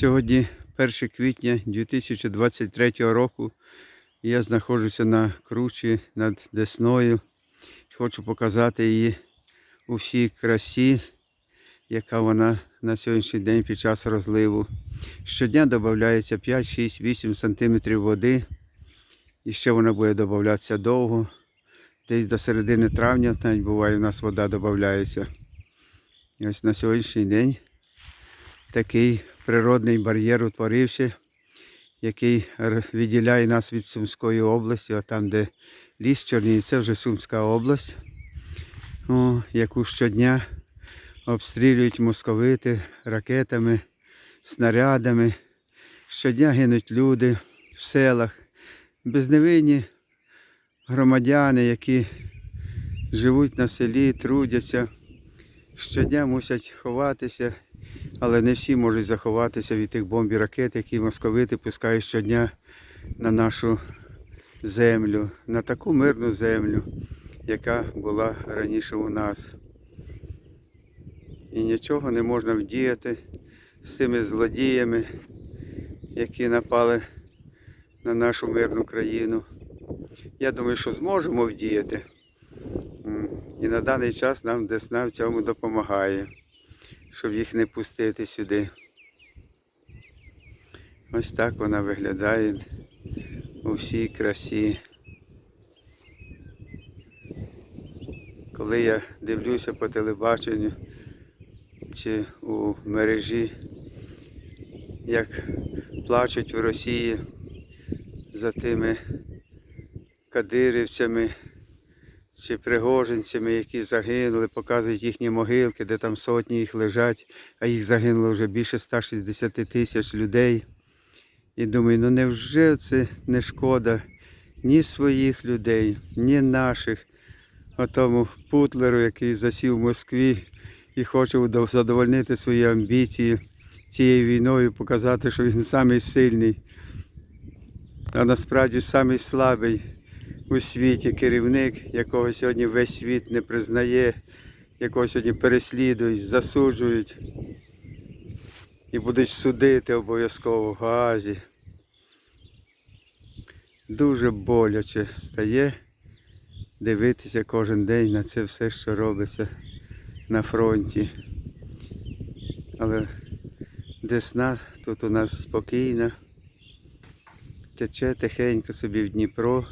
Сьогодні 1 квітня 2023 року. Я знаходжуся на кручі над Десною. Хочу показати її у всій красі, яка вона на сьогоднішній день під час розливу. Щодня додається 5, 6, 8 см води. І ще вона буде додатися довго. Десь до середини травня навіть буває у нас вода додається. І ось на сьогоднішній день такий природний бар'єр утворився, який відділяє нас від Сумської області, а там, де ліс чорний, це вже Сумська область, яку щодня обстрілюють московити ракетами, снарядами. Щодня гинуть люди в селах, безневинні громадяни, які живуть на селі, трудяться, щодня мусять ховатися але не всі можуть заховатися від тих бомб і ракет, які московити пускають щодня на нашу землю, на таку мирну землю, яка була раніше у нас. І нічого не можна вдіяти з цими злодіями, які напали на нашу мирну країну. Я думаю, що зможемо вдіяти. І на даний час нам Десна в цьому допомагає щоб їх не пустити сюди. Ось так вона виглядає у всій красі. Коли я дивлюся по телебаченню чи у мережі, як плачуть у Росії за тими кадирівцями, чи пригожинцями, які загинули, показують їхні могилки, де там сотні їх лежать, а їх загинуло вже більше 160 тисяч людей. І думаю, ну невже це не шкода ні своїх людей, ні наших, а тому Путлеру, який засів в Москві і хоче задовольнити свої амбіції цією війною, показати, що він самий сильний, а насправді самий слабий у світі керівник, якого сьогодні весь світ не признає, якого сьогодні переслідують, засуджують і будуть судити обов'язково в Гаазі. Дуже боляче стає дивитися кожен день на це все, що робиться на фронті. Але Десна тут у нас спокійна, тече тихенько собі в Дніпро.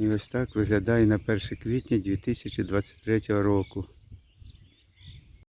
І ось так виглядає на 1 квітня 2023 року.